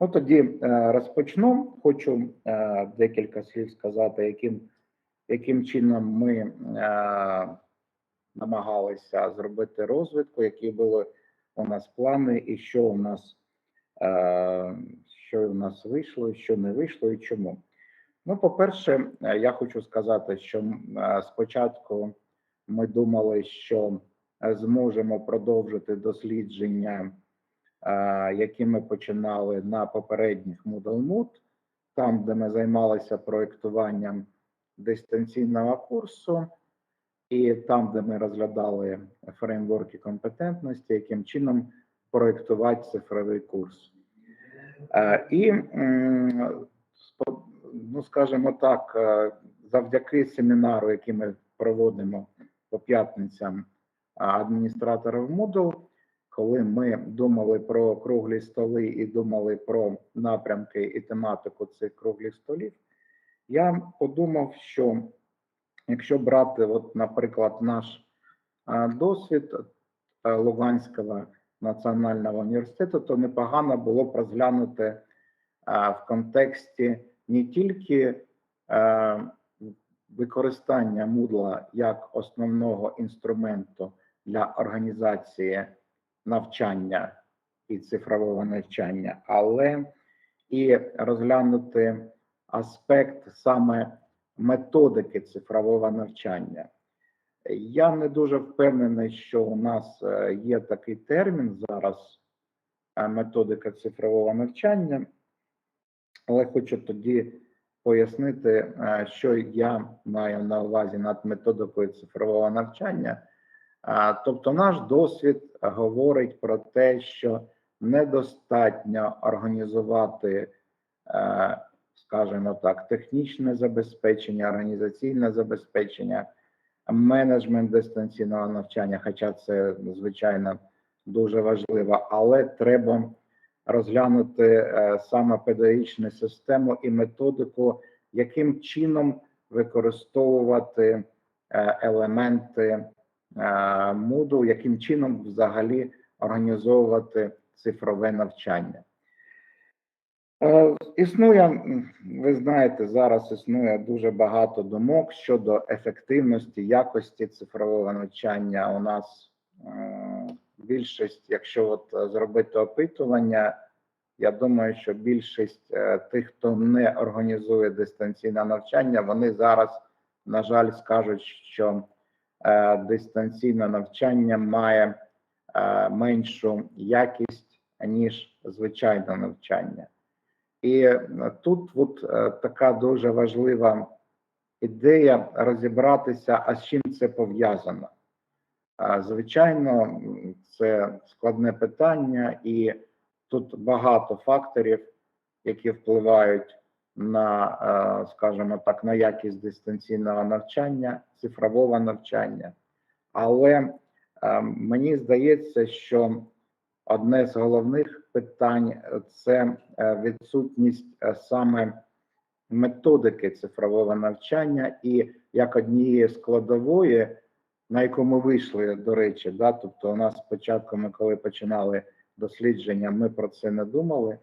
Ну тоді е, розпочну. Хочу е, декілька слів сказати, яким, яким чином ми е, намагалися зробити розвитку, які були у нас плани, і що у нас, що у нас вийшло, що не вийшло, і чому. Ну, по-перше, я хочу сказати, що спочатку ми думали, що зможемо продовжити дослідження які ми починали на попередніх Moodle Mood, там, де ми займалися проєктуванням дистанційного курсу, і там, де ми розглядали фреймворки компетентності, яким чином проєктувати цифровий курс. І, ну, скажімо так, завдяки семінару, який ми проводимо по п'ятницям адміністраторів Moodle, коли ми думали про круглі столи і думали про напрямки і тематику цих круглих столів, я подумав, що якщо брати, от, наприклад, наш досвід е, Луганського національного університету, то непогано було б розглянути в контексті не тільки е, використання Moodle як основного інструменту для організації навчання і цифрового навчання, але і розглянути аспект саме методики цифрового навчання. Я не дуже впевнений, що у нас е, є такий термін зараз е, методика цифрового навчання, але хочу тоді пояснити, е, що я маю на увазі над методикою цифрового навчання. Тобто, наш досвід говорить про те, що недостатньо організувати, е, скажімо так, технічне забезпечення, організаційне забезпечення, менеджмент дистанційного навчання, хоча це звичайно дуже важливо, але треба розглянути е, саме педагогічну систему і методику, яким чином використовувати е, елементи Moodle, яким чином взагалі організовувати цифрове навчання. Е, Існує, ви знаєте, зараз існує дуже багато думок щодо ефективності, якості цифрового навчання. У нас е, більшість, якщо от е, зробити опитування, я думаю, що більшість е, тих, хто не організує дистанційне навчання, вони зараз, на жаль, скажуть, що е, дистанційне навчання має е, меншу якість ніж звичайне навчання. І е, тут от е, така дуже важлива ідея розібратися, а з чим це пов'язано. Звичайно, це складне питання, і тут багато факторів, які впливають на, е, скажімо так, на якість дистанційного навчання, цифрового навчання. Але е, мені здається, що одне з головних питань е, це відсутність саме методики цифрового навчання і як однієї складової, на яку ми вийшли, до речі, да, тобто у нас спочатку, ми коли починали дослідження, ми про це не думали.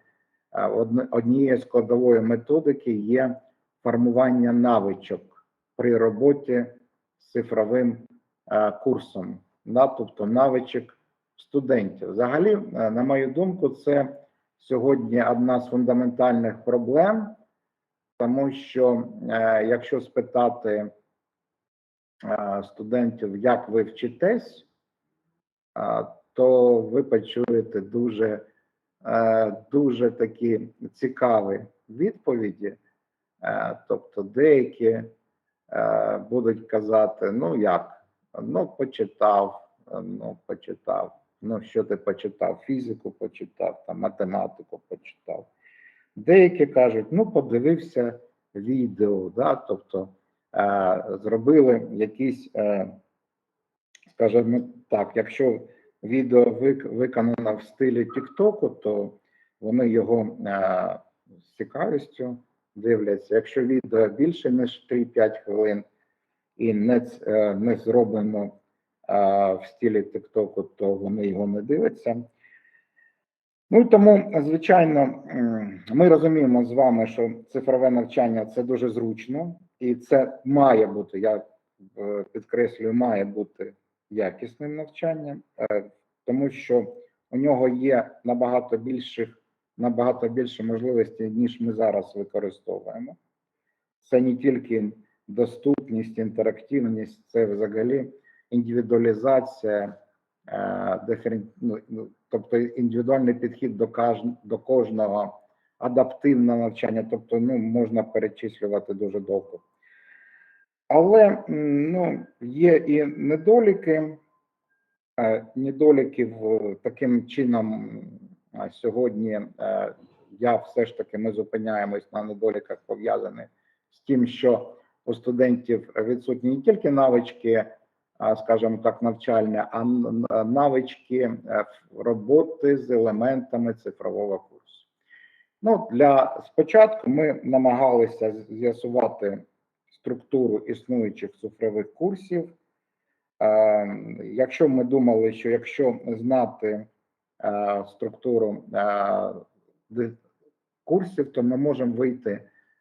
Однією складової методики є формування навичок при роботі з цифровим е, курсом, да, тобто навичок студентів. Взагалі, е, на мою думку, це сьогодні одна з фундаментальних проблем, тому що е, якщо спитати студентів, як ви вчитесь, то ви почуєте дуже, дуже такі цікаві відповіді. Е, Тобто деякі е, будуть казати, ну як, ну почитав, е, ну почитав. Ну, що ти почитав? Фізику почитав, там, математику почитав. Деякі кажуть, ну, подивився відео, да, тобто е, зробили якісь, е, скажімо так, якщо відео вик- виконано в стилі Тіктоку, то вони його е, з цікавістю дивляться. Якщо відео більше ніж 3-5 хвилин і не, е, не зроблено е, в стилі Тіктоку, то вони його не дивляться. Ну і тому, звичайно, ми розуміємо з вами, що цифрове навчання це дуже зручно, і це має бути, я підкреслюю, має бути якісним навчанням, е, тому що у нього є набагато більших, набагато більше можливостей, ніж ми зараз використовуємо. Це не тільки доступність, інтерактивність, це взагалі індивідуалізація, е, ну, ну, тобто індивідуальний підхід до, кожного, адаптивне навчання, тобто ну, можна перечислювати дуже довго. Але ну, є і недоліки. Е, Недоліків таким чином сьогодні е, я все ж таки ми зупиняємось на недоліках пов'язаних з тим, що у студентів відсутні не тільки навички, скажімо так, навчальні, а навички е, роботи з елементами цифрового курсу. Ну, для спочатку ми намагалися з'ясувати структуру існуючих цифрових курсів. Якщо ми думали, що якщо знати структуру курсів, то ми можемо вийти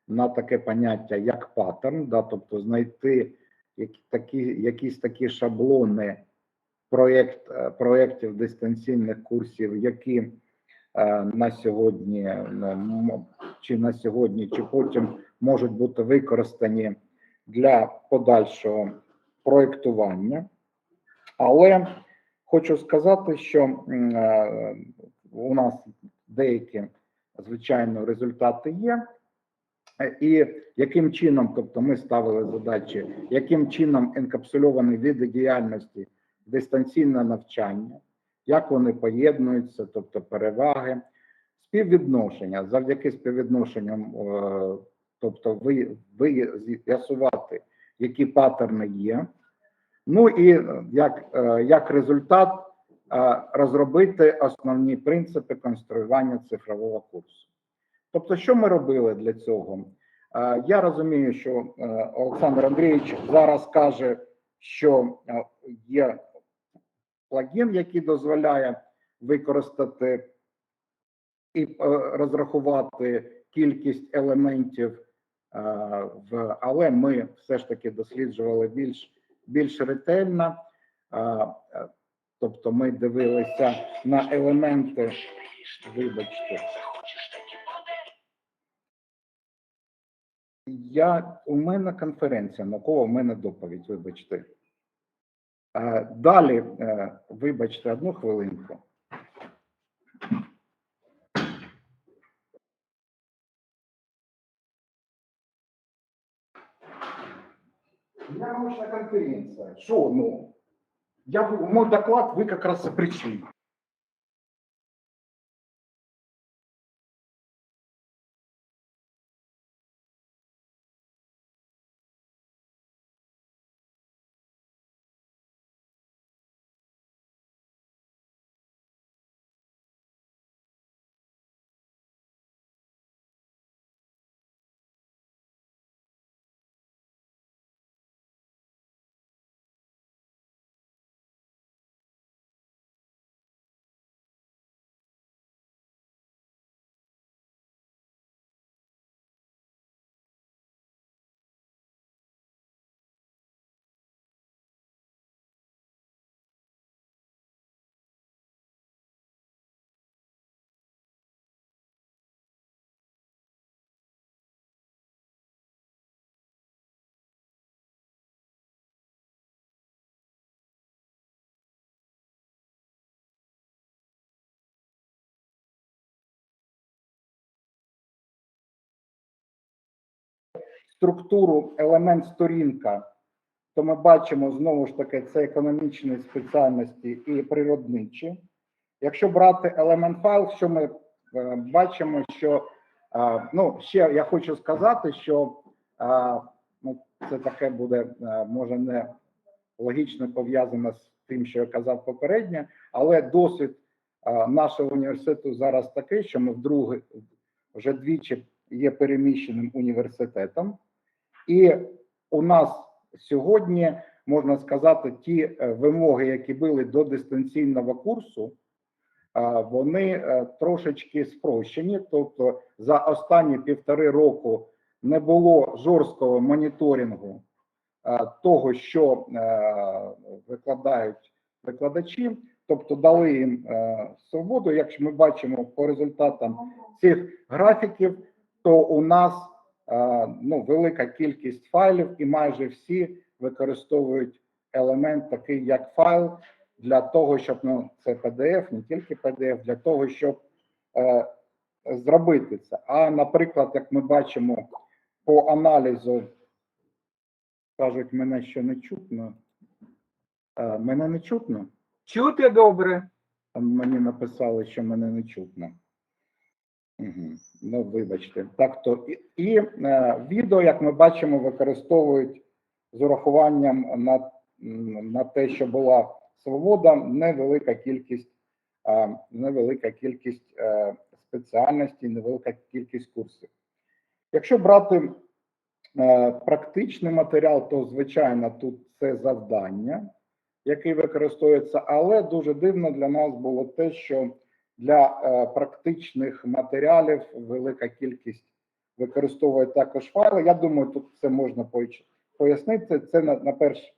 на таке поняття як паттерн, да, тобто знайти такі, якісь такі шаблони проєкт, е, проєктів дистанційних курсів, які е, на сьогодні чи на сьогодні, чи потім можуть бути використані для подальшого проєктування. Але хочу сказати, що е, у нас деякі, звичайно, результати є. І яким чином, тобто ми ставили задачі, яким чином енкапсульовані види діяльності дистанційне навчання, як вони поєднуються, тобто переваги, співвідношення, завдяки співвідношенням, е, тобто ви, з'ясувати, які паттерни є. Ну і е, як, е, як результат е, розробити основні принципи конструювання цифрового курсу. Тобто, що ми робили для цього? Я розумію, що Олександр Андрійович зараз каже, що є плагін, який дозволяє використати і розрахувати кількість елементів, в, але ми все ж таки досліджували більш, більш ретельно. Е, е, Тобто ми дивилися на елементи, вибачте. Я, у мене конференція наукова, у мене доповідь, вибачте. Е, Далі, е, вибачте, одну хвилинку. Я научная конференция. Что, ну? Я, мой доклад вы как раз пришли. Структуру елемент сторінка, то ми бачимо знову ж таки це економічні спеціальності і природничі. Якщо брати елемент файл, що ми е, бачимо, що е, ну ще я хочу сказати, що е, ну, це таке буде може не логічно пов'язано з тим, що я казав попередньо, але досвід нашого університету зараз такий, що ми вдруге вже двічі є переміщеним університетом, і у нас сьогодні можна сказати, ті е, вимоги, які були до дистанційного курсу, вони е, трошечки спрощені. Тобто за останні півтори року не було жорсткого моніторингу того, що е, викладають викладачі, тобто дали їм е, свободу. Якщо ми бачимо по результатам цих графіків, то у нас ну, велика кількість файлів, і майже всі використовують елемент такий, як файл, для того, щоб ну, це PDF, не тільки PDF, для того, щоб е, зробити це. А наприклад, як ми бачимо по аналізу, кажуть, мене ще не чутно. Е, мене не чутно. Чути добре. Мені написали, що мене не чутно. Угу. Ну, вибачте. Так то і, і е, відео, як ми бачимо, використовують з урахуванням на, на те, що була свобода, невелика кількість, е, невелика кількість е, спеціальностей, невелика кількість курсів. Якщо брати е, практичний матеріал, то звичайно тут це завдання який використовується, але дуже дивно для нас було те, що для е, практичних матеріалів велика кількість використовує також файли. Я думаю, тут це можна пояснити. Це на, перш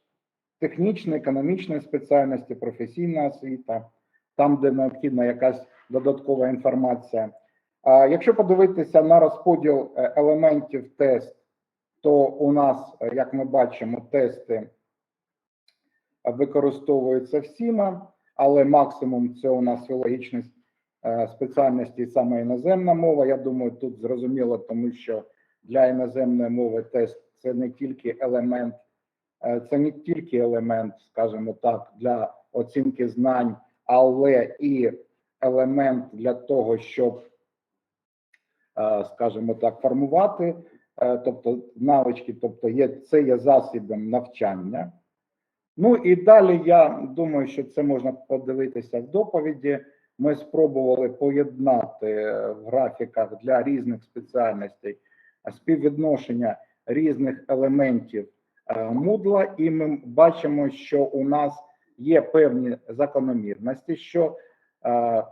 технічна, економічна спеціальності, професійна освіта, там, де необхідна якась додаткова інформація. А якщо подивитися на розподіл е, елементів тест, то у нас, е, як ми бачимо, тести використовуються всіма, але максимум це у нас філологічні е, спеціальності саме іноземна мова. Я думаю, тут зрозуміло, тому що для іноземної мови тест це не тільки елемент, е, це не тільки елемент, скажімо так, для оцінки знань, але і елемент для того, щоб, е, скажімо так, формувати, е, тобто навички, тобто є це є засібом навчання. Ну і далі я думаю, що це можна подивитися в доповіді. Ми спробували поєднати е, в графіках для різних спеціальностей е, співвідношення різних елементів е, мудла, і ми бачимо, що у нас є певні закономірності, що е,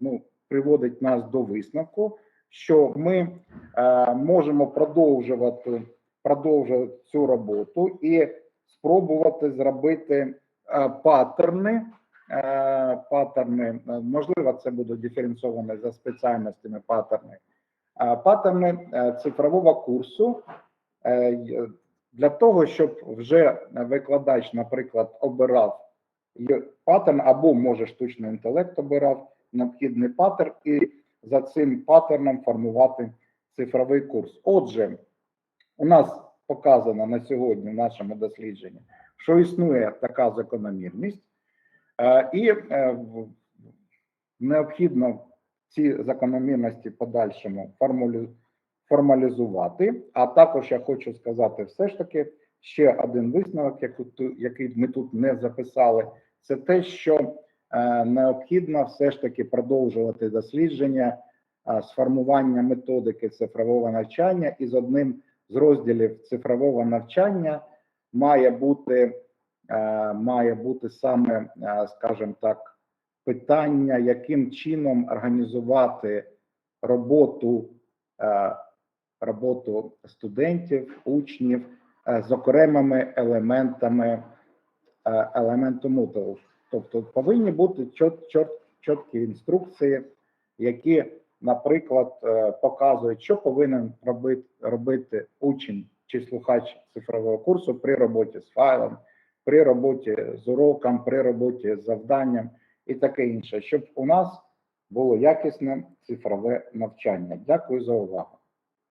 ну, приводить нас до висновку, що ми е, можемо продовжувати, продовжувати цю роботу і спробувати зробити е, паттерни. Е, Паттерни, е, можливо, це будуть диференційовані за спеціальностями паттерни. Е, Паттерни цифрового курсу для того, щоб вже викладач, наприклад, обирав паттерн або може штучний інтелект обирав необхідний паттерн і за цим паттерном формувати цифровий курс. Отже, у нас показано на сьогодні в нашому дослідженні, що існує така закономірність, і е, необхідно ці закономірності подальшому формалізувати. А також я хочу сказати, все ж таки, ще один висновок, який ми тут не записали, це те, що е, необхідно все ж таки продовжувати дослідження е, з формування методики цифрового навчання і з одним з розділів цифрового навчання має бути, е, має бути саме, е, скажімо так, питання, яким чином організувати роботу, е, роботу студентів, учнів е, з окремими елементами е, елементу Moodle. Тобто повинні бути чіткі інструкції, які наприклад, е, показують, що повинен робити, робити учень чи слухач цифрового курсу при роботі з файлом, при роботі з уроком, при роботі з завданням і таке інше, щоб у нас було якісне цифрове навчання. Дякую за увагу.